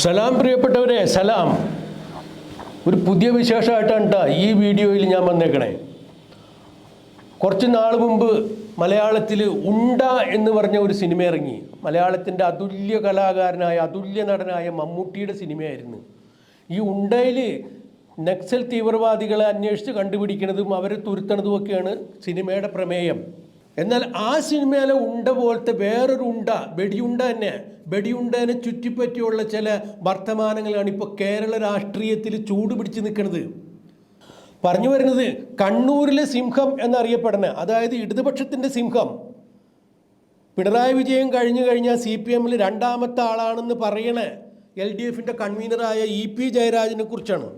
സലാം പ്രിയപ്പെട്ടവരെ സലാം. ഒരു പുതിയ വിശേഷമായിട്ടാണ് കേട്ടോ ഈ വീഡിയോയിൽ ഞാൻ വന്നേക്കണേ. കുറച്ച് നാൾ മുമ്പ് മലയാളത്തിൽ ഉണ്ട എന്ന് പറഞ്ഞ ഒരു സിനിമ ഇറങ്ങി മലയാളത്തിന്റെ അതുല്യ കലാകാരനായ അതുല്യ നടനായ മമ്മൂട്ടിയുടെ സിനിമയായിരുന്നു. ഈ ഉണ്ടയിൽ നക്സൽ തീവ്രവാദികളെ അന്വേഷിച്ച് കണ്ടുപിടിക്കുന്നതും അവരെ തുരുത്തണതുമൊക്കെയാണ് സിനിമയുടെ പ്രമേയം. എന്നാൽ ആ സിനിമയിലെ ഉണ്ട പോലത്തെ വേറൊരു ഉണ്ട വെടിയുണ്ട തന്നെ. വെടിയുണ്ടനെ ചുറ്റിപ്പറ്റിയുള്ള ചില വർത്തമാനങ്ങളാണ് ഇപ്പോൾ കേരള രാഷ്ട്രീയത്തിൽ ചൂട് പിടിച്ച് നിൽക്കുന്നത്. പറഞ്ഞു വരുന്നത് കണ്ണൂരിലെ സിംഹം എന്നറിയപ്പെടുന്ന അതായത് ഇടതുപക്ഷത്തിന്റെ സിംഹം. പിണറായി വിജയൻ കഴിഞ്ഞു കഴിഞ്ഞാൽ സി പി എമ്മിൽ രണ്ടാമത്തെ ആളാണെന്ന് പറയണ എൽ ഡി എഫിന്റെ കൺവീനറായ ഇ പി ജയരാജനെ കുറിച്ചാണ്.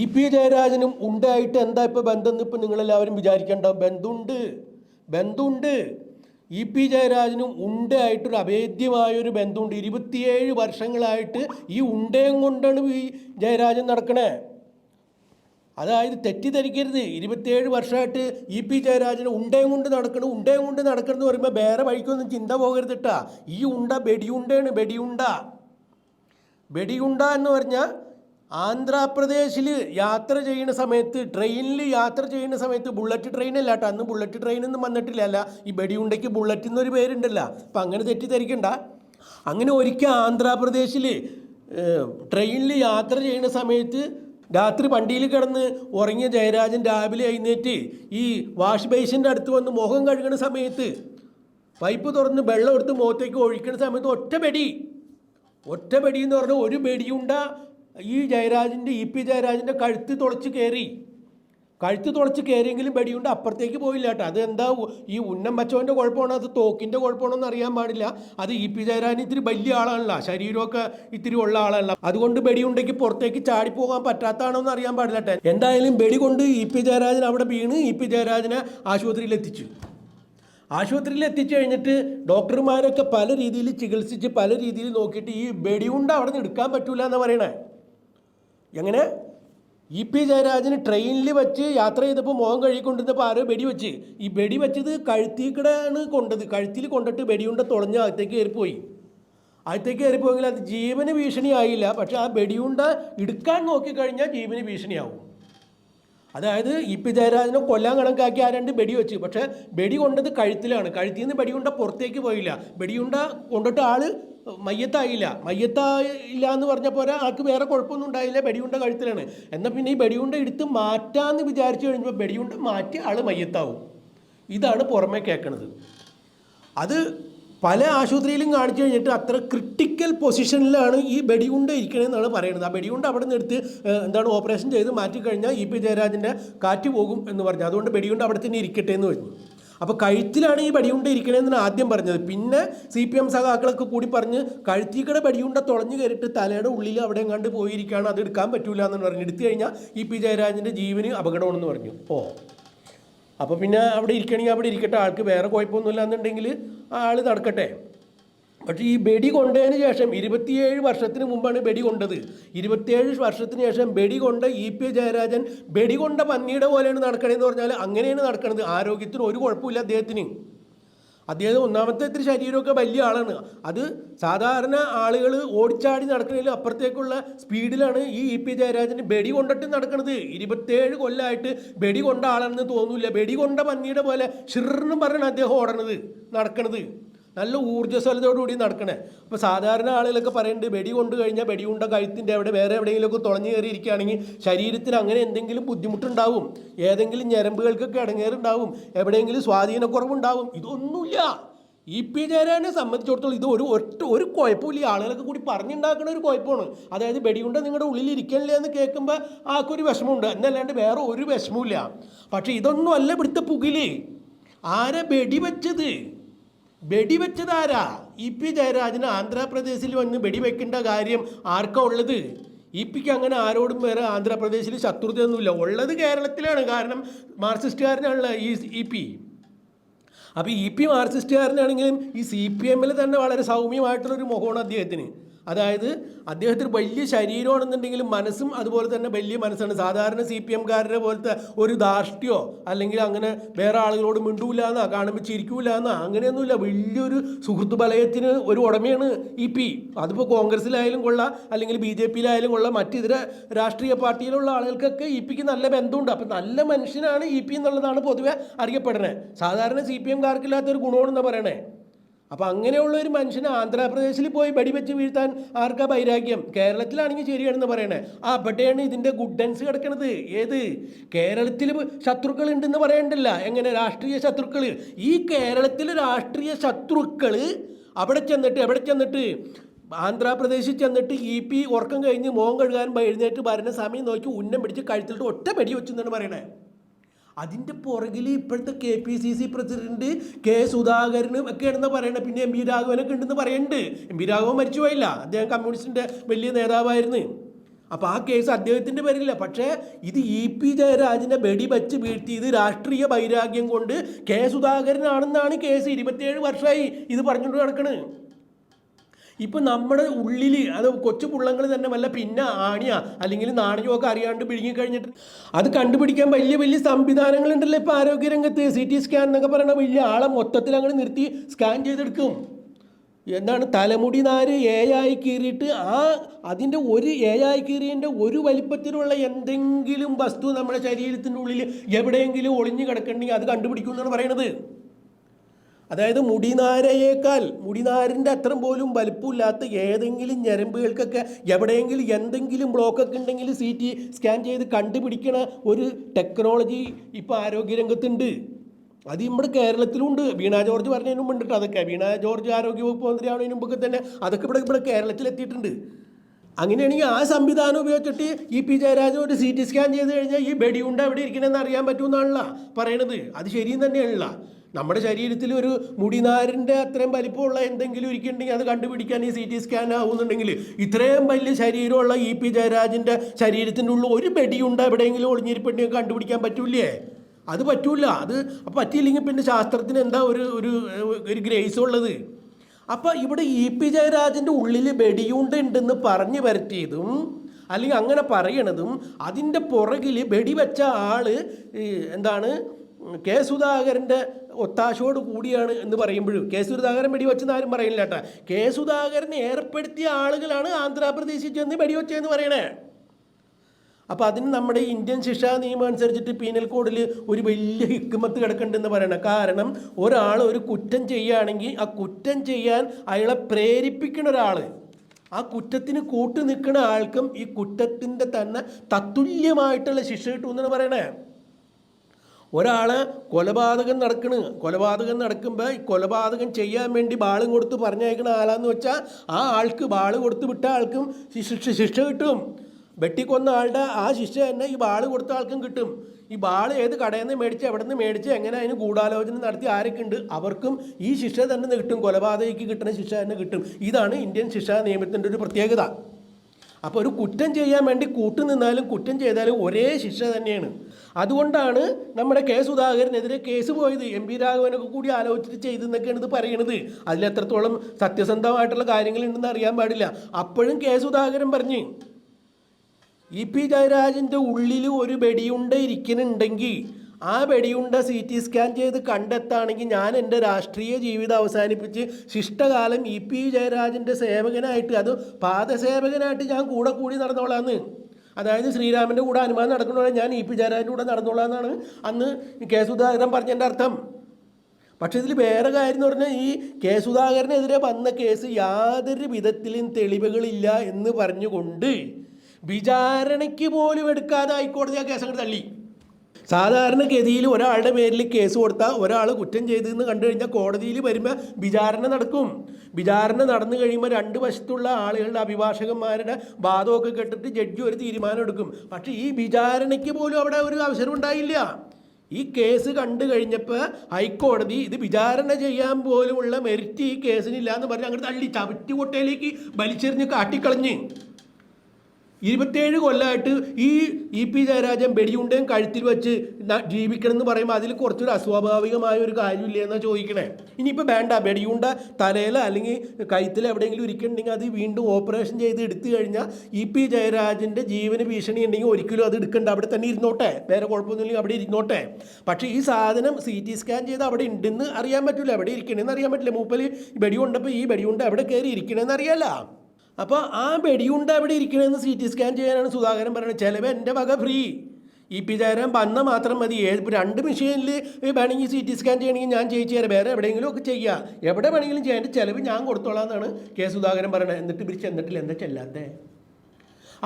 ഇ പി ജയരാജനും ഉണ്ടായിട്ട് എന്താ ഇപ്പോൾ ബന്ധം എന്ന് ഇപ്പം നിങ്ങളെല്ലാവരും വിചാരിക്കേണ്ട ബന്ധുണ്ട്. ബന്ധുണ്ട്. ഇ പി ജയരാജനും ഉണ്ടയായിട്ടൊരു അഭേദ്യമായൊരു ബന്ധമുണ്ട് ഇരുപത്തിയേഴ് വർഷങ്ങളായിട്ട് ഈ ഉണ്ടയും കൊണ്ടാണ് ഈ ജയരാജൻ നടക്കണേ. അതായത് തെറ്റിദ്ധരിക്കരുത്. ഇരുപത്തിയേഴ് വർഷമായിട്ട് ഇ പി ജയരാജന് ഉണ്ടയും കൊണ്ട് നടക്കണം ഉണ്ടയും കൊണ്ട് നടക്കണം എന്ന് പറയുമ്പോൾ വേറെ വഴിക്കൊന്നും ചിന്ത പോകരുത് കേട്ടാ ഈ ഉണ്ട വെടിയുണ്ടയാണ് വെടിയുണ്ട വെടിയുണ്ട എന്ന് പറഞ്ഞാൽ ആന്ധ്രാപ്രദേശിൽ യാത്ര ചെയ്യുന്ന സമയത്ത് ട്രെയിനിൽ യാത്ര ചെയ്യുന്ന സമയത്ത് ബുള്ളറ്റ് ട്രെയിൻ അല്ല കേട്ടോ അന്ന് ബുള്ളറ്റ് ട്രെയിനൊന്നും വന്നിട്ടില്ല അല്ല ഈ വെടിയുണ്ടയ്ക്ക് ബുള്ളറ്റ് എന്നൊരു പേരുണ്ടല്ലോ. അപ്പം അങ്ങനെ തെറ്റിദ്ധരിക്കണ്ട. അങ്ങനെ ഒരിക്കൽ ആന്ധ്രാപ്രദേശിൽ ട്രെയിനിൽ യാത്ര ചെയ്യുന്ന സമയത്ത് രാത്രി വണ്ടിയിൽ കിടന്ന് ഉറങ്ങിയ ജയരാജൻ രാവിലെ എഴുന്നേറ്റ് ഈ വാഷ് ബേസിന്റെ അടുത്ത് വന്ന് മുഖം കഴുകുന്ന സമയത്ത് പൈപ്പ് തുറന്ന് വെള്ളം എടുത്ത് മുഖത്തേക്ക് ഒഴിക്കുന്ന സമയത്ത് ഒറ്റ വെടി ഒറ്റ വെടി എന്ന് പറഞ്ഞാൽ ഒരു വെടിയുണ്ട ഈ ജയരാജന്റെ ഇ പി ജയരാജന്റെ കഴുത്ത് തുളച്ച് കയറി കഴുത്ത് തുളച്ച് കയറിയെങ്കിലും വെടിയുണ്ട് അപ്പുറത്തേക്ക് പോയില്ല കേട്ടോ. അത് എന്താ ഈ ഉന്നം വെച്ചവന്റെ കുഴപ്പമാണോ? അത് തോക്കിന്റെ കുഴപ്പമാണോ എന്ന് അറിയാൻ പാടില്ല. അത് ഇ പി ജയരാജൻ ഇത്തിരി വലിയ ആളാണല്ല. ശരീരമൊക്കെ ഇത്തിരി ഉള്ള ആളല്ല അതുകൊണ്ട് വെടിയുണ്ടെങ്കിൽ പുറത്തേക്ക് ചാടിപ്പോകാൻ പറ്റാത്തതാണോ എന്ന് അറിയാൻ പാടില്ല കേട്ടോ. എന്തായാലും വെടി കൊണ്ട് ഇ പി ജയരാജൻ അവിടെ വീണ് ഇ പി ജയരാജനെ ആശുപത്രിയിൽ എത്തിച്ചു. ആശുപത്രിയിൽ എത്തിച്ചു കഴിഞ്ഞിട്ട് ഡോക്ടർമാരൊക്കെ പല രീതിയിൽ ചികിത്സിച്ച് പല രീതിയിൽ നോക്കിയിട്ട് ഈ വെടിയുണ്ട് അവിടെ നിന്ന് എടുക്കാൻ പറ്റൂല എന്നാണ് പറയണേ. എങ്ങനെ? ഇ പി ജയരാജന് ട്രെയിനിൽ വെച്ച് യാത്ര ചെയ്തപ്പോൾ മുഖം കഴുകിക്കൊണ്ടിരുന്നപ്പോൾ ആരോ വെടി വെച്ച്. ഈ വെടി വെച്ചത് കഴുത്തിക്കടാണ് കൊണ്ടത്. കഴുത്തിൽ കൊണ്ടിട്ട് വെടിയുണ്ട തുളഞ്ഞ് അകത്തേക്ക് കയറിപ്പോയി. അകത്തേക്ക് കയറിപ്പോയെങ്കിൽ അത് ജീവന് ഭീഷണിയായില്ല. പക്ഷെ ആ വെടിയുണ്ട എടുക്കാൻ നോക്കിക്കഴിഞ്ഞാൽ ജീവന് ഭീഷണിയാവും. അതായത് ഇ പി ജയരാജനെ കൊല്ലാൻ കണക്കാക്കി ആ രണ്ട് വെടി വെച്ച്. പക്ഷേ വെടി കൊണ്ടത് കഴുത്തിലാണ്. കഴുത്തിൽ നിന്ന് വെടിയുണ്ട പുറത്തേക്ക് പോയില്ല. വെടിയുണ്ട കൊണ്ടിട്ട് ആൾ മയ്യത്തായില്ല. മയ്യത്തായില്ല എന്ന് പറഞ്ഞ പോലെ ആൾക്ക് വേറെ കുഴപ്പമൊന്നും ഉണ്ടായില്ല. വെടിയുണ്ട കഴുത്തിലാണ്. എന്നാൽ പിന്നെ ഈ വെടിയുണ്ട എടുത്ത് മാറ്റാന്ന് വിചാരിച്ചു കഴിഞ്ഞപ്പോൾ വെടിയുണ്ട മാറ്റി ആൾ മയ്യത്താവും. ഇതാണ് പുറമേ കേൾക്കണത് അത് പല ആശുപത്രിയിലും കാണിച്ചു കഴിഞ്ഞിട്ട് അത്ര ക്രിട്ടിക്കൽ പൊസിഷനിലാണ് ഈ വെടിയുണ്ട ഇരിക്കണമെന്നാണ് പറയുന്നത്. ആ വെടിയുണ്ട അവിടെ നിന്ന് എടുത്ത് എന്താണ് ഓപ്പറേഷൻ ചെയ്ത് മാറ്റിക്കഴിഞ്ഞാൽ ഇ പി ജയരാജന്റെ കാറ്റ് പോകും എന്ന് പറഞ്ഞു. അതുകൊണ്ട് വെടിയുണ്ട അവിടെ തന്നെ ഇരിക്കട്ടെ എന്ന് പറഞ്ഞു. അപ്പോൾ കഴുത്തിലാണ് ഈ വെടികുണ്ട് ഇരിക്കണതെന്നാണ് ആദ്യം പറഞ്ഞത്. പിന്നെ സി പി എം സഖാക്കളൊക്കെ കൂടി പറഞ്ഞ് കഴുത്തിക്കടെ വെടികുണ്ട തുളഞ്ഞു കയറിയിട്ട് തലയുടെ ഉള്ളിൽ അവിടെ എങ്ങാണ്ട് പോയിരിക്കുകയാണ്. അത് എടുക്കാൻ പറ്റൂല എന്ന് പറഞ്ഞു എടുത്തു കഴിഞ്ഞാൽ ഇ പി ജയരാജന്റെ ജീവന് അപകടമാണെന്ന് പറഞ്ഞു. ഓ. അപ്പോൾ പിന്നെ അവിടെ ഇരിക്കണമെങ്കിൽ അവിടെ ഇരിക്കട്ടെ ആൾക്ക് വേറെ കുഴപ്പമൊന്നുമില്ല എന്നുണ്ടെങ്കിൽ ആ ആൾ നടക്കട്ടെ. പക്ഷേ ഈ ബെടി കൊണ്ടതിന് ശേഷം ഇരുപത്തിയേഴ് വർഷത്തിന് മുമ്പാണ് ബെടി കൊണ്ടത്. ഇരുപത്തിയേഴ് വർഷത്തിന് ശേഷം ബെടി കൊണ്ട ഇ പി ജയരാജൻ ബെടി കൊണ്ട പന്നിയുടെ പോലെയാണ് നടക്കണതെന്ന് പറഞ്ഞാൽ അങ്ങനെയാണ് നടക്കുന്നത് ആരോഗ്യത്തിന് ഒരു കുഴപ്പമില്ല അദ്ദേഹത്തിന്. അദ്ദേഹം ഒന്നാമത്തെ ഇത്തിരി ശരീരമൊക്കെ വലിയ ആളാണ്. അത് സാധാരണ ആളുകൾ ഓടിച്ചാടി നടക്കുന്നതിൽ അപ്പുറത്തേക്കുള്ള സ്പീഡിലാണ് ഈ ഇ പി ജയരാജന് വെടി കൊണ്ടിട്ട് നടക്കുന്നത് ഇരുപത്തേഴ് കൊല്ലമായിട്ട് വെടി കൊണ്ട ആളാണെന്ന് തോന്നില്ല. വെടി കൊണ്ട പന്നിയുടെ പോലെ ഷിറിനും പറഞ്ഞാണ് അദ്ദേഹം ഓടണത് നടക്കണത്. നല്ല ഊർജസ്വലതയോടുകൂടി നടക്കണേ. അപ്പോൾ സാധാരണ ആളുകളൊക്കെ പറയുന്നുണ്ട് വെടി കൊണ്ട് കഴിഞ്ഞാൽ വെടിയുണ്ട കഴുത്തിന്റെ അവിടെ വേറെ എവിടെയെങ്കിലുമൊക്കെ തുളഞ്ഞു കയറി ഇരിക്കുകയാണെങ്കിൽ ശരീരത്തിന് അങ്ങനെ എന്തെങ്കിലും ബുദ്ധിമുട്ടുണ്ടാവും. ഏതെങ്കിലും ഞരമ്പുകൾക്കൊക്കെ ഇടങ്ങേറുണ്ടാവും. എവിടെയെങ്കിലും സ്വാധീനക്കുറവുണ്ടാവും. ഇതൊന്നുമില്ല. ഇ പി ജയരാജനെ സംബന്ധിച്ചിടത്തോളം ഇത് ഒരു ഒറ്റ ഒരു കുഴപ്പമില്ല. ഈ ആളുകളൊക്കെ കൂടി പറഞ്ഞുണ്ടാക്കുന്ന ഒരു കുഴപ്പമാണ്. അതായത് വെടികൊണ്ട് നിങ്ങളുടെ ഉള്ളിൽ ഇരിക്കണില്ല എന്ന് കേൾക്കുമ്പോൾ ആൾക്കൊരു വിഷമമുണ്ട്. എന്നല്ലാണ്ട് വേറെ ഒരു വിഷമമില്ല പക്ഷേ ഇതൊന്നും അല്ല ഇവിടുത്തെ പുകിൽ. ആരെ വെടിവെച്ചത്? വെടിവെച്ചത് ആരാ ഇ പി ജയരാജന് ആന്ധ്രാപ്രദേശിൽ വന്ന് വെടിവെക്കേണ്ട കാര്യം ആർക്കാ ഉള്ളത്? ഇ പിക്ക് അങ്ങനെ ആരോടും വേറെ ആന്ധ്രാപ്രദേശിൽ ശത്രുതയൊന്നുമില്ല. ഉള്ളത് കേരളത്തിലാണ്. കാരണം മാർക്സിസ്റ്റുകാരനാണല്ലോ ഈ ഇ പി. അപ്പോൾ ഇ പി മാർക്സിസ്റ്റുകാരനാണെങ്കിലും ഈ സി പി എമ്മിൽ തന്നെ വളരെ സൗമ്യമായിട്ടുള്ളൊരു മുഖമാണ് അദ്ദേഹത്തിന്. അതായത് അദ്ദേഹത്തിന് വലിയ ശരീരമാണെന്നുണ്ടെങ്കിലും മനസ്സും അതുപോലെ തന്നെ വലിയ മനസ്സാണ്. സാധാരണ സി പി എംകാരുടെ പോലത്തെ ഒരു ധാർഷ്ട്യോ അല്ലെങ്കിൽ അങ്ങനെ വേറെ ആളുകളോട് മിണ്ടൂല എന്നാ കാണുമ്പോൾ ചിരിക്കൂല എന്നാ അങ്ങനെയൊന്നുമില്ല. വലിയൊരു സുഹൃത്ത് വലയത്തിന് ഒരു ഉടമയാണ് ഇ പി. അതിപ്പോൾ കോൺഗ്രസ്സിലായാലും കൊള്ളാം അല്ലെങ്കിൽ ബി ജെ പിയിലായാലും കൊള്ളാം മറ്റിതര രാഷ്ട്രീയ പാർട്ടിയിലുള്ള ആളുകൾക്കൊക്കെ ഇ പിക്ക് നല്ല ബന്ധമുണ്ട്. അപ്പം നല്ല മനുഷ്യനാണ് ഇ പി എന്നുള്ളതാണ് പൊതുവെ അറിയപ്പെടുന്നത്. സാധാരണ സി പി എംകാർക്കില്ലാത്തൊരു ഗുണമാണെന്നാണ് പറയണേ. അപ്പം അങ്ങനെയുള്ള ഒരു മനുഷ്യനെ ആന്ധ്രാപ്രദേശിൽ പോയി വെടിവെച്ച് വീഴ്ത്താൻ ആർക്കാ വൈരാഗ്യം? കേരളത്തിലാണെങ്കിൽ ശരിയാണെന്ന് പറയണേ. ആ അവിടെയാണ് ഇതിന്റെ ഗുഡൻസ് കിടക്കണത്. ഏത്? കേരളത്തിൽ ശത്രുക്കൾ ഉണ്ടെന്ന് പറയണ്ടല്ല. എങ്ങനെ? രാഷ്ട്രീയ ശത്രുക്കൾ ഈ കേരളത്തിലെ രാഷ്ട്രീയ ശത്രുക്കൾ അവിടെ ചെന്നിട്ട് എവിടെ ചെന്നിട്ട്? ആന്ധ്രാപ്രദേശിൽ ചെന്നിട്ട് ഇ പി ഉറക്കം കഴിഞ്ഞ് മോൻ കഴുകാൻ എഴുന്നേറ്റ് വരുന്ന സമയം നോക്കി ഉന്നം പിടിച്ച് കഴുത്തിലിട്ട് ഒറ്റ വെടി വെച്ചെന്നാണ് പറയണേ. അതിന്റെ പുറകിൽ ഇപ്പോഴത്തെ K P C C president K സുധാകരനും ഒക്കെ ഉണ്ടെന്ന് പറയണത് പിന്നെ എം വി രാഘവനൊക്കെ ഉണ്ടെന്ന് പറയുന്നുണ്ട് എം വി രാഘവൻ മരിച്ചു പോയില്ല. അദ്ദേഹം കമ്മ്യൂണിസ്റ്റിന്റെ വലിയ നേതാവായിരുന്നു. അപ്പോൾ ആ കേസ് അദ്ദേഹത്തിന്റെ പേരില്ല പക്ഷേ ഇത് ഇ പി ജയരാജനെ വെടി വെച്ച് വീഴ്ത്തിയത് രാഷ്ട്രീയ വൈരാഗ്യം കൊണ്ട് കെ സുധാകരനാണെന്നാണ് കേസ്. ഇരുപത്തിയേഴ് വർഷമായി ഇത് പറഞ്ഞുകൊണ്ട് കിടക്കണത് ഇപ്പം നമ്മുടെ ഉള്ളിൽ അത് കൊച്ചു പുള്ളങ്ങൾ തന്നെ വല്ല പിന്നെ ആണിയാ അല്ലെങ്കിൽ നാണയമൊക്കെ അറിയാണ്ട് പിഴുങ്ങി കഴിഞ്ഞിട്ട്. അത് കണ്ടുപിടിക്കാൻ വലിയ വലിയ സംവിധാനങ്ങളുണ്ടല്ലോ ഇപ്പോൾ ആരോഗ്യരംഗത്ത്. സി ടി സ്കാൻ എന്നൊക്കെ പറയുന്ന വലിയ ആളെ മൊത്തത്തിൽ അങ്ങനെ നിർത്തി സ്കാൻ ചെയ്തെടുക്കും. എന്താണ് തലമുടി നാര് ഏയായി കീറിയിട്ട് ആ അതിന്റെ ഒരു ഏയായി കീറിയതിന്റെ ഒരു വലിപ്പത്തിലുള്ള എന്തെങ്കിലും വസ്തു നമ്മുടെ ശരീരത്തിന്റെ ഉള്ളിൽ എവിടെയെങ്കിലും ഒളിഞ്ഞു കിടക്കണമെങ്കിൽ അത് കണ്ടുപിടിക്കും എന്നാണ് പറയണത്. അതായത് മുടിനാരയേക്കാൾ മുടിനാരിന്റെ അത്ര പോലും വലുപ്പമില്ലാത്ത ഏതെങ്കിലും ഞരമ്പുകൾക്കൊക്കെ എവിടെയെങ്കിലും എന്തെങ്കിലും ബ്ലോക്കൊക്കെ ഉണ്ടെങ്കിൽ സി ടി സ്കാൻ ചെയ്ത് കണ്ടുപിടിക്കണ ഒരു ടെക്നോളജി ഇപ്പോൾ ആരോഗ്യരംഗത്തുണ്ട്. അത് നമ്മുടെ കേരളത്തിലുണ്ട്. വീണ ജോർജ് പറഞ്ഞതിന് മുമ്പ് അതൊക്കെ. വീണ ജോർജ് ആരോഗ്യ വകുപ്പ് മന്ത്രിയാവുന്നതിന് മുമ്പൊക്കെ തന്നെ അതൊക്കെ ഇവിടെ ഇവിടെ കേരളത്തിലെത്തിയിട്ടുണ്ട്. അങ്ങനെയാണെങ്കിൽ ആ സംവിധാനം ഉപയോഗിച്ചിട്ട് ഈ പി ജയരാജൻ ഒരു സി ടി സ്കാൻ ചെയ്ത് കഴിഞ്ഞാൽ ഈ ബെഡിയുണ്ട് എവിടെ ഇരിക്കണമെന്ന് അറിയാൻ പറ്റുമെന്നാണല്ലോ പറയണത്. അത് ശരിയും തന്നെയാണല്ലോ. നമ്മുടെ ശരീരത്തിൽ ഒരു മുടിനാരിന്റെ അത്രയും വലിപ്പമുള്ള എന്തെങ്കിലും ഇരിക്കുന്നുണ്ടെങ്കിൽ അത് കണ്ടുപിടിക്കാൻ ഈ സി ടി സ്കാൻ ആവുന്നുണ്ടെങ്കിൽ ഇത്രയും വലിയ ശരീരമുള്ള ഇ പി ജയരാജന്റെ ശരീരത്തിന്റെ ഉള്ളിൽ ഒരു പെടിയുണ്ട് എവിടെയെങ്കിലും ഒളിഞ്ഞിരിപ്പുണ്ടെങ്കിൽ കണ്ടുപിടിക്കാൻ പറ്റൂലേ അത് പറ്റൂല. അത് പറ്റിയില്ലെങ്കിൽ പിന്നെ ശാസ്ത്രത്തിന് എന്താ ഒരു ഒരു ഒരു ഗ്രേസ് ഉള്ളത്? അപ്പോൾ ഇവിടെ ഇ പി ജയരാജന്റെ ഉള്ളിൽ വെടിയുണ്ട് ഉണ്ടെന്ന് പറഞ്ഞു വരട്ടിയതും അല്ലെങ്കിൽ അങ്ങനെ പറയണതും അതിന്റെ പുറകിൽ വെടിവെച്ച ഈ എന്താണ് കെ സുധാകരന്റെ ഒത്താശയോട് കൂടിയാണ് എന്ന് പറയുമ്പോഴും കെ സുധാകരൻ വെടിവെച്ചെന്ന് ആരും പറയില്ല കേട്ടോ. കെ സുധാകരൻ ഏർപ്പെടുത്തിയ ആളുകളാണ് ആന്ധ്രാപ്രദേശിൽ ചെന്ന് വെടിവെച്ചതെന്ന് പറയണേ. അപ്പോൾ അതിന് നമ്മുടെ ഇന്ത്യൻ ശിക്ഷാ നിയമം അനുസരിച്ചിട്ട് പീനൽ കോഡിൽ ഒരു വലിയ ഹിക്കുമത്ത് കിടക്കുന്നുണ്ടെന്ന് പറയണം. കാരണം ഒരാൾ ഒരു കുറ്റം ചെയ്യുകയാണെങ്കിൽ ആ കുറ്റം ചെയ്യാൻ അയാളെ പ്രേരിപ്പിക്കുന്ന ഒരാൾ ആ കുറ്റത്തിന് കൂട്ടു നിൽക്കുന്ന ആൾക്കും ഈ കുറ്റത്തിന്റെ തന്നെ തത്തുല്യമായിട്ടുള്ള ശിക്ഷ കിട്ടുമെന്നാണ് പറയണേ. ഒരാൾ കൊലപാതകം നടക്കണ്. കൊലപാതകം നടക്കുമ്പോൾ ഈ കൊലപാതകം ചെയ്യാൻ വേണ്ടി ബാളും കൊടുത്ത് പറഞ്ഞയക്കണ ആളാന്ന് വെച്ചാൽ ആ ആൾക്ക് ബാൾ കൊടുത്ത് വിട്ട ആൾക്കും ശിക്ഷ ശിക്ഷ കിട്ടും. വെട്ടിക്കൊന്ന ആളുടെ ആ ശിക്ഷ തന്നെ ഈ ബാൾ കൊടുത്ത ആൾക്കും കിട്ടും. ഈ ബാൾ ഏത് കടയിൽ നിന്ന് മേടിച്ച് എവിടെ നിന്ന് മേടിച്ച് എങ്ങനെ അതിന് ഗൂഢാലോചന നടത്തി ആരൊക്കെ ഉണ്ട് അവർക്കും ഈ ശിക്ഷ തന്നെ കിട്ടും. കൊലപാതകയ്ക്ക് കിട്ടുന്ന ശിക്ഷ തന്നെ കിട്ടും. ഇതാണ് ഇന്ത്യൻ ശിക്ഷാ നിയമത്തിന്റെ ഒരു പ്രത്യേകത. അപ്പോൾ ഒരു കുറ്റം ചെയ്യാൻ വേണ്ടി കൂട്ടുനിന്നാലും കുറ്റം ചെയ്താലും ഒരേ ശിക്ഷ തന്നെയാണ്. അതുകൊണ്ടാണ് നമ്മുടെ കെ സുധാകരനെതിരെ കേസ് പോയത്. എം പി രാഘവനൊക്കെ കൂടി ആലോചിച്ചിട്ട് ചെയ്തെന്നൊക്കെയാണ് ഇത് പറയണത്. അതിലെത്രത്തോളം സത്യസന്ധമായിട്ടുള്ള കാര്യങ്ങൾ ഉണ്ടെന്ന് അറിയാൻ പാടില്ല. അപ്പോഴും കെ സുധാകരൻ പറഞ്ഞ് ഇ പി ജയരാജന്റെ ഉള്ളിൽ ഒരു വെടിയുണ്ട ഇരിക്കുന്നുണ്ടെങ്കിൽ ആ വെടിയുണ്ട സി ടി സ്കാൻ ചെയ്ത് കണ്ടെത്താണെങ്കിൽ ഞാൻ എന്റെ രാഷ്ട്രീയ ജീവിതം അവസാനിപ്പിച്ച് ശിഷ്ടകാലം ഇ പി ജയരാജന്റെ സേവകനായിട്ട് അത് പാദസേവകനായിട്ട് ഞാൻ കൂടെ കൂടി നടന്നോളാന്ന്. അതായത് ശ്രീരാമന്റെ കൂടെ അനുമാനം നടക്കുന്നതാണ് ഞാൻ ഇ പി ജയരാജന്റെ കൂടെ നടന്നോളാന്നാണ് അന്ന് കെ സുധാകരൻ പറഞ്ഞതിന്റെ അർത്ഥം. പക്ഷേ ഇതിൽ വേറെ കാര്യം എന്ന് പറഞ്ഞാൽ ഈ കെ സുധാകരനെതിരെ വന്ന കേസ് യാതൊരു വിധത്തിലും തെളിവുകളില്ല എന്ന് പറഞ്ഞുകൊണ്ട് വിചാരണയ്ക്ക് പോലും എടുക്കാതെ ഹൈക്കോടതി ആ കേസ് അങ്ങോട്ട് തള്ളി. സാധാരണഗതിയിൽ ഒരാളുടെ പേരിൽ കേസ് കൊടുത്താൽ ഒരാൾ കുറ്റം ചെയ്തതെന്ന് കണ്ടു കഴിഞ്ഞാൽ കോടതിയിൽ വരുമ്പോൾ വിചാരണ നടക്കും. വിചാരണ നടന്നു കഴിയുമ്പോൾ രണ്ട് വശത്തുള്ള ആളുകളുടെ അഭിഭാഷകന്മാരുടെ വാദമൊക്കെ കേട്ടിട്ട് ജഡ്ജി ഒരു തീരുമാനം എടുക്കും. പക്ഷേ ഈ വിചാരണയ്ക്ക് പോലും അവിടെ ഒരു അവസരം ഉണ്ടായില്ല. ഈ കേസ് കണ്ടു കഴിഞ്ഞപ്പോൾ ഹൈക്കോടതി ഇത് വിചാരണ ചെയ്യാൻ പോലുമുള്ള മെറിറ്റ് ഈ കേസിനില്ല എന്ന് പറഞ്ഞ് അങ്ങോട്ട് തള്ളി ചവിട്ടി കൊട്ടയിലേക്ക് വലിച്ചെറിഞ്ഞ് കാട്ടിക്കളഞ്ഞ്. ഇരുപത്തേഴ് കൊല്ലമായിട്ട് ഈ ഇ പി ജയരാജൻ വെടിയുണ്ടയും കഴുത്തിൽ വെച്ച് ജീവിക്കണം എന്ന് പറയുമ്പോൾ അതിൽ കുറച്ചൊരു അസ്വാഭാവികമായ ഒരു കാര്യമില്ല എന്നാണ് ചോദിക്കണേ. ഇനിയിപ്പോൾ വേണ്ട. വെടിയുണ്ട തലയിൽ അല്ലെങ്കിൽ കഴുത്തിൽ എവിടെയെങ്കിലും ഇരിക്കുന്നുണ്ടെങ്കിൽ അത് വീണ്ടും ഓപ്പറേഷൻ ചെയ്ത് എടുത്തു കഴിഞ്ഞാൽ ഇ പി ജയരാജന്റെ ജീവന് ഭീഷണി ഉണ്ടെങ്കിൽ ഒരിക്കലും അത് എടുക്കണ്ട. അവിടെ തന്നെ ഇരുന്നോട്ടെ. വേറെ കുഴപ്പമൊന്നുമില്ലെങ്കിൽ അവിടെ ഇരുന്നോട്ടെ. പക്ഷേ ഈ സാധനം സി ടി സ്കാൻ ചെയ്ത് അവിടെ ഉണ്ടെന്ന് അറിയാൻ പറ്റില്ല എവിടെ ഇരിക്കണമെന്ന് അറിയാൻ പറ്റില്ല. മൂപ്പൽ വെടിയുണ്ടപ്പോൾ ഈ വെടിയുണ്ട എവിടെ കയറി ഇരിക്കണമെന്ന് അറിയാലോ അപ്പോൾ ആ വെടിയുണ്ട് അവിടെ ഇരിക്കണമെന്ന് സി ടി സ്കാൻ ചെയ്യാനാണ് സുധാകരൻ പറയുന്നത്. ചിലവ് എന്റെ വക ഫ്രീ ഇ പി ജയരാം വന്ന മാത്രം മതി. ഏത് രണ്ട് മെഷീനിൽ വേണമെങ്കിൽ സി ടി സ്കാൻ ചെയ്യണമെങ്കിൽ ഞാൻ ചെയ്യിച്ചു തരാം. വേറെ എവിടെയെങ്കിലും ഒക്കെ ചെയ്യുക എവിടെ വേണമെങ്കിലും ചെയ്യാൻ ചിലവ് ഞാൻ കൊടുത്തോളാം എന്നാണ് കെ സുധാകരൻ പറയുന്നത്. എന്നിട്ട് ഇവർ ചെന്നിട്ടില്ല. എന്താ ചെല്ലാത്തേ?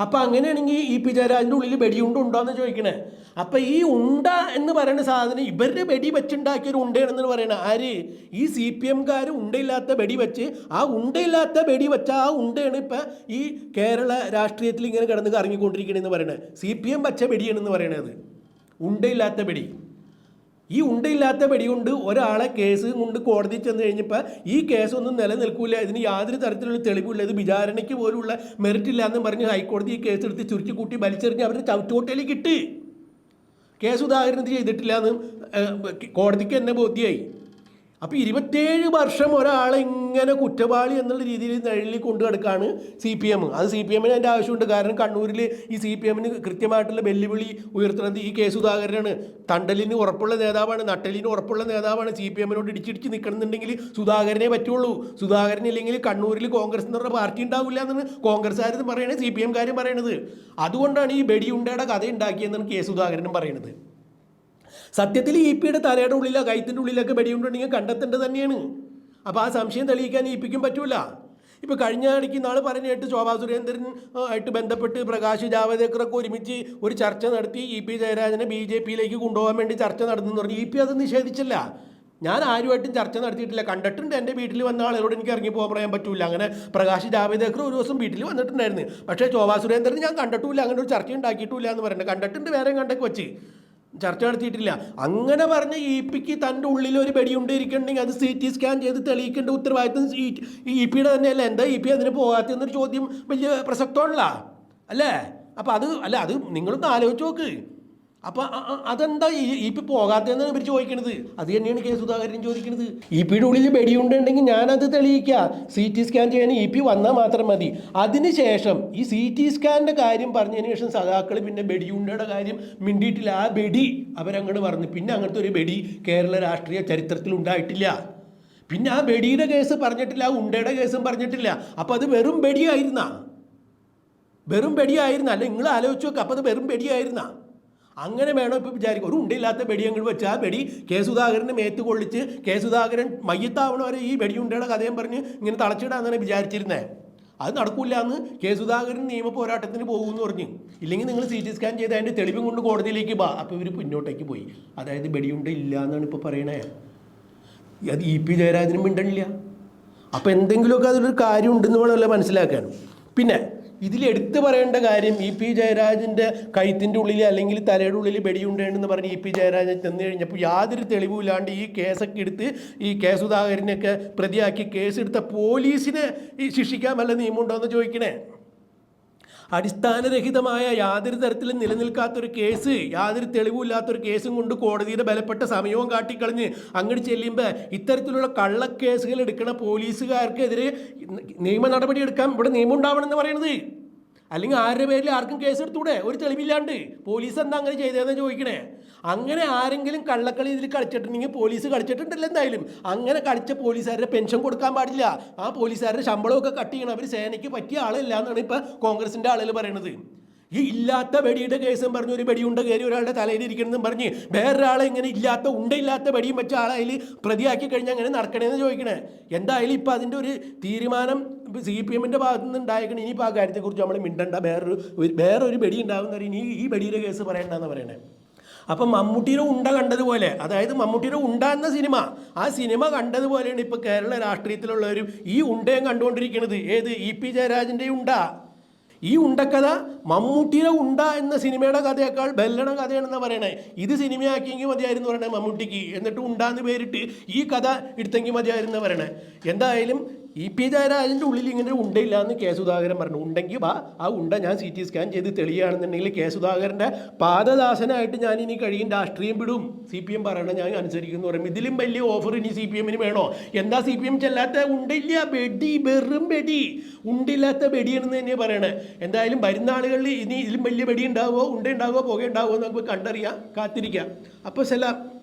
അപ്പം അങ്ങനെയാണെങ്കിൽ ഈ പി ജയരാജന്റെ ഉള്ളിൽ വെടിയുണ്ട എന്ന് ചോദിക്കണേ. അപ്പം ഈ ഉണ്ട എന്ന് പറയുന്ന സാധനം ഇവരുടെ വെടി വെച്ചുണ്ടാക്കിയൊരു ഉണ്ടയാണെന്ന് പറയണ. ആര്? ഈ സി പി എംകാർ ഉണ്ടയില്ലാത്ത വെടി വെച്ച് ആ ഉണ്ടയില്ലാത്ത വെടി വെച്ച ആ ഉണ്ടയാണ് ഇപ്പം ഈ കേരള രാഷ്ട്രീയത്തിൽ ഇങ്ങനെ കിടന്ന് കറങ്ങിക്കൊണ്ടിരിക്കണമെന്ന് പറയണത് സി പി എം വെച്ച വെടിയാണെന്ന് പറയണത് ഉണ്ടയില്ലാത്ത വെടി. ഈ ഉണ്ടില്ലാത്ത വെടികൊണ്ട് ഒരാളെ കേസ് കൊണ്ട് കോടതി ചെന്ന് കഴിഞ്ഞപ്പോൾ ഈ കേസൊന്നും നിലനിൽക്കില്ല ഇതിന് യാതൊരു തരത്തിലുള്ള തെളിവില്ല ഇത് വിചാരണയ്ക്ക് പോലുള്ള മെറിറ്റ് ഇല്ല എന്ന് പറഞ്ഞ് ഹൈക്കോടതി ഈ കേസ് എടുത്ത് ചുരുക്കി കൂട്ടി വലിച്ചെറിഞ്ഞ് അവർ ചവിട്ടുകൊട്ടയിലേക്ക് ഇട്ട് കേസ് ഉദാഹരണം ചെയ്തിട്ടില്ല എന്ന് കോടതിക്ക് തന്നെ ബോധ്യമായി അപ്പോൾ ഇരുപത്തേഴ് വർഷം ഒരാളെ ഇങ്ങനെ കുറ്റവാളി എന്നുള്ള രീതിയിൽ നിഴലിൽ കൊണ്ടു കിടക്കുകയാണ് സി പി എം. അത് സി പി എമ്മിന് അതിന്റെ ആവശ്യമുണ്ട്. കാരണം കണ്ണൂരിൽ ഈ സി പി എമ്മിന് കൃത്യമായിട്ടുള്ള വെല്ലുവിളി ഉയർത്തുന്നത് ഈ കെ സുധാകരനാണ്. തണ്ടലിന് ഉറപ്പുള്ള നേതാവാണ്. നട്ടലിന് ഉറപ്പുള്ള നേതാവാണ്. സി പി എമ്മിനോട് ഇടിച്ചിടിച്ച് നിൽക്കണമെന്നുണ്ടെങ്കിൽ സുധാകരനെ പറ്റുള്ളൂ. സുധാകരൻ ഇല്ലെങ്കിൽ കണ്ണൂരിൽ കോൺഗ്രസ് എന്ന് പറഞ്ഞ പാർട്ടി ഉണ്ടാവില്ല എന്നാണ് കോൺഗ്രസ്സുകാരെന്ന് പറയണത് സി പി കാര്യം പറയണത്. അതുകൊണ്ടാണ് ഈ ബെടിയുണ്ടയുടെ കഥ ഉണ്ടാക്കിയെന്നാണ് കെ സുധാകരനും പറയണത്. സത്യത്തിൽ ഇ പിയുടെ തലയുടെ ഉള്ളിലോ കൈത്തിന്റെ ഉള്ളിലൊക്കെ വെടിയുണ്ടെങ്കിൽ കണ്ടെത്തേണ്ടത് തന്നെയാണ്. അപ്പോൾ ആ സംശയം തെളിയിക്കാൻ ഇ പിക്കും പറ്റൂല. ഇപ്പോൾ കഴിഞ്ഞ ഇടയ്ക്ക് നാൾ പറഞ്ഞ കേട്ട് ശോഭാ സുരേന്ദ്രൻ ആയിട്ട് ബന്ധപ്പെട്ട് പ്രകാശ് ജാവദേക്കറൊക്കെ ഒരുമിച്ച് ഒരു ചർച്ച നടത്തി ഇ പി ജയരാജനെ ബി ജെ പിയിലേക്ക് കൊണ്ടുപോകാൻ വേണ്ടി ചർച്ച നടന്നു പറഞ്ഞു. ഇ പി അത് നിഷേധിച്ചില്ല. ഞാൻ ആരുമായിട്ടും ചർച്ച നടത്തിയിട്ടില്ല. കണ്ടിട്ടുണ്ട് എന്റെ വീട്ടിൽ വന്ന ആളുകളോട് എനിക്ക് ഇറങ്ങി പോകാൻ പറയാൻ പറ്റൂല. അങ്ങനെ പ്രകാശ് ജാവേദേക്കർ ഒരു ദിവസം വീട്ടിൽ വന്നിട്ടുണ്ടായിരുന്നു. പക്ഷേ ശോഭാ സുരേന്ദ്രൻ ഞാൻ കണ്ടിട്ടില്ല അങ്ങനെ ഒരു ചർച്ച ഉണ്ടാക്കിയിട്ടില്ല എന്ന് പറയുന്നത് കണ്ടിട്ടുണ്ട് വേറെ കണ്ടൊക്കെ വെച്ച്. ചർച്ച നടത്തിയിട്ടില്ല. അങ്ങനെ പറഞ്ഞ ഇ പിക്ക് തന്റെ ഉള്ളിൽ ഒരു വെടിയുണ്ട് ഇരിക്കണമെങ്കിൽ അത് സി ടി സ്കാൻ ചെയ്ത് തെളിയിക്കേണ്ട ഉത്തരവാദിത്വം ഇ പിയുടെ തന്നെയല്ല? എന്താ ഇ പി അതിന് പോകാത്തെന്നൊരു ചോദ്യം വലിയ പ്രസക്തമാണല്ലോ. അല്ലേ? അപ്പം അത് അല്ല അത് നിങ്ങളൊന്ന് ആലോചിച്ച് നോക്ക്. അപ്പം അ- അ- അതെന്താ ഈ പി പോകാത്തതെന്ന് ഇവർ ചോദിക്കണത്? അത് തന്നെയാണ് കെ സുധാകരൻ ചോദിക്കുന്നത് ഇ പിയുടെ ഉള്ളിൽ വെടിയുണ്ടെങ്കിൽ ഞാനത് തെളിയിക്കുക സി ടി സ്കാൻ ചെയ്യാൻ ഇ പി വന്നാൽ മാത്രം മതി. അതിനുശേഷം ഈ സി ടി സ്കാനിന്റെ കാര്യം പറഞ്ഞതിന് ശേഷം സഖാക്കൾ പിന്നെ വെടിയുണ്ടയുടെ കാര്യം മിണ്ടിയിട്ടില്ല. ആ വെടി അവരങ്ങോട്ട് പറഞ്ഞു. പിന്നെ അങ്ങനത്തെ ഒരു വെടി കേരള രാഷ്ട്രീയ ചരിത്രത്തിൽ ഉണ്ടായിട്ടില്ല. പിന്നെ ആ വെടിയുടെ കേസ് പറഞ്ഞിട്ടില്ല ഉണ്ടയുടെ കേസും പറഞ്ഞിട്ടില്ല. അപ്പോൾ അത് വെറും വെടിയായിരുന്ന? വെറും വെടിയായിരുന്ന? അല്ല നിങ്ങൾ ആലോചിച്ച് നോക്കുക അപ്പോൾ അത് വെറും വെടിയായിരുന്ന? അങ്ങനെ വേണം ഇപ്പോൾ വിചാരിക്കും. ഒരു ഉണ്ടില്ലാത്ത വെടി അങ്ങോട്ട് വെച്ച് ആ വെടി കെ സുധാകരനെ മേത്ത് കൊള്ളിച്ച് കെ സുധാകരൻ മയ്യത്താവണ വരെ ഈ വെടിയുണ്ടയുടെ കഥയും പറഞ്ഞ് ഇങ്ങനെ തളച്ചിടാന്നാണ് വിചാരിച്ചിരുന്നത് അത് നടക്കില്ല എന്ന് കെ സുധാകരൻ നിയമ പോരാട്ടത്തിന് പോകുമെന്ന് പറഞ്ഞു. ഇല്ലെങ്കിൽ നിങ്ങൾ സി ടി സ്കാൻ ചെയ്ത് അതിന്റെ തെളിവും കൊണ്ട് കോടതിയിലേക്ക് വാ. അപ്പോൾ ഇവർ പിന്നോട്ടേക്ക് പോയി. അതായത് വെടിയുണ്ട ഇല്ല എന്നാണ് ഇപ്പോൾ പറയണേ. അത് ഇ പി ജയരാജനും മിണ്ടണില്ല. അപ്പോൾ എന്തെങ്കിലുമൊക്കെ അതിലൊരു കാര്യമുണ്ടെന്ന് വേണമല്ലോ മനസ്സിലാക്കാൻ പിന്നെ ഇതിൽ എടുത്തു പറയേണ്ട കാര്യം ഇ പി ജയരാജന്റെ കഴുത്തിന്റെ ഉള്ളിൽ അല്ലെങ്കിൽ തലയുടെ ഉള്ളിൽ വെടിയുണ്ടെന്ന് പറഞ്ഞ് ഇ പി ജയരാജൻ ചെന്ന് കഴിഞ്ഞപ്പോൾ യാതൊരു തെളിവുമില്ലാണ്ട് ഈ കേസൊക്കെ എടുത്ത് ഈ കെ സുധാകരനെയൊക്കെ പ്രതിയാക്കി കേസെടുത്ത പോലീസിനെ ഈ ശിക്ഷിക്കാൻ വല്ല നിയമമുണ്ടോ എന്ന് ചോദിക്കണേ? അടിസ്ഥാനരഹിതമായ യാതൊരു തരത്തിലും നിലനിൽക്കാത്തൊരു കേസ് യാതൊരു തെളിവുമില്ലാത്തൊരു കേസും കൊണ്ട് കോടതിയുടെ ബലപ്പെട്ട സമയവും കാട്ടിക്കളഞ്ഞ് അങ്ങോട്ട് ചെല്ലുമ്പോൾ ഇത്തരത്തിലുള്ള കള്ളക്കേസുകൾ എടുക്കുന്ന പോലീസുകാർക്കെതിരെ നിയമ നടപടി എടുക്കാൻ ഇവിടെ നിയമം ഉണ്ടാവണമെന്ന് പറയണത്. അല്ലെങ്കിൽ ആരുടെ പേരിൽ ആർക്കും കേസ് എടുത്തൂടെ ഒരു തെളിവില്ലാണ്ട്. പോലീസ് എന്താ അങ്ങനെ ചെയ്തതെന്ന് ചോദിക്കണേ? അങ്ങനെ ആരെങ്കിലും കള്ളക്കളി ഇതിൽ കളിച്ചിട്ടുണ്ടെങ്കിൽ പോലീസ് കളിച്ചിട്ടുണ്ടല്ലോ എന്തായാലും. അങ്ങനെ കളിച്ച പോലീസുകാരുടെ പെൻഷൻ കൊടുക്കാൻ പാടില്ല. ആ പോലീസുകാരുടെ ശമ്പളമൊക്കെ കട്ട് ചെയ്യണം. അവർ സേനയ്ക്ക് പറ്റിയ ആളില്ല എന്നാണ് ഇപ്പോൾ കോൺഗ്രസിന്റെ ആളുകൾ പറയണത്. ഈ ഇല്ലാത്ത വെടിയുടെ കേസും പറഞ്ഞു ഒരു വെടിയുണ്ട കയറി ഒരാളുടെ തലയിൽ ഇരിക്കണമെന്നും പറഞ്ഞ് വേറൊരാളെ ഇങ്ങനെ ഇല്ലാത്ത ഉണ്ടയില്ലാത്ത വെടിയും വെച്ച ആളെ അതിൽ പ്രതിയാക്കി കഴിഞ്ഞാൽ അങ്ങനെ നടക്കണേന്ന് ചോദിക്കണേ. എന്തായാലും ഇപ്പം അതിന്റെ ഒരു തീരുമാനം സി പി എമ്മിന്റെ ഭാഗത്തു നിന്ന് ഉണ്ടായിരിക്കണം ഇനിയിപ്പോൾ ആ കാര്യത്തെക്കുറിച്ച് നമ്മൾ മിണ്ടണ്ട. വേറൊരു വേറൊരു വെടി ഉണ്ടാകുന്ന ഇനി ഈ വെടിയുടെ കേസ് പറയണ്ടെന്ന് പറയണേ. അപ്പം മമ്മൂട്ടിയുടെ ഉണ്ട കണ്ടതുപോലെ അതായത് മമ്മൂട്ടിയുടെ ഉണ്ട എന്ന സിനിമ ആ സിനിമ കണ്ടതുപോലെയാണ് ഇപ്പോൾ കേരള രാഷ്ട്രീയത്തിലുള്ളവരും ഈ ഉണ്ടയും കണ്ടുകൊണ്ടിരിക്കുന്നത്. ഏത്? ഇ പി ജയരാജന്റെ ഉണ്ട. ഈ ഉണ്ടക്കഥ മമ്മൂട്ടിയുടെ ഉണ്ട എന്ന സിനിമയുടെ കഥയേക്കാൾ ബെല്ലണ കഥയാണെന്ന് പറയണേ. ഇത് സിനിമയാക്കിയെങ്കിൽ മതിയായിരുന്നു പറയണേ മമ്മൂട്ടിക്ക്. എന്നിട്ട് ഉണ്ടാന്ന് പേരിട്ട് ഈ കഥ എടുത്തെങ്കിൽ മതിയായിരുന്നു പറയണേ. എന്തായാലും ഇ പി ജയരാജന്റെ ഉള്ളിൽ ഇങ്ങനെ ഉണ്ടയില്ല എന്ന് കെ സുധാകരൻ പറഞ്ഞു. ഉണ്ടെങ്കിൽ വാ ആ ഉണ്ട ഞാൻ സി ടി സ്കാൻ ചെയ്ത് തെളിയുകയാണെന്നുണ്ടെങ്കിൽ കെ സുധാകരന്റെ പാദദാസനായിട്ട് ഞാൻ ഇനി കഴിയും രാഷ്ട്രീയം വിടും. സി പി എം പറയണം ഞാൻ അനുസരിക്കുന്നു പറയും. ഇതിലും വലിയ ഓഫർ ഇനി സി പി എമ്മിന് വേണോ? എന്താ സി പി എം ചെല്ലാത്ത ഉണ്ടില്ല ബെഡി വെറും ബെഡി ഉണ്ടില്ലാത്ത ബെഡിയാണെന്ന് തന്നെ പറയണേ. എന്തായാലും വരുന്ന ആളുകളിൽ ഇനി ഇതിലും വലിയ ബെടി ഉണ്ടാവുമോ ഉണ്ട ഉണ്ടാവുമോ പുക ഉണ്ടാവുമോ നമുക്ക് കണ്ടറിയാം കാത്തിരിക്കാം. അപ്പോൾ സലാം.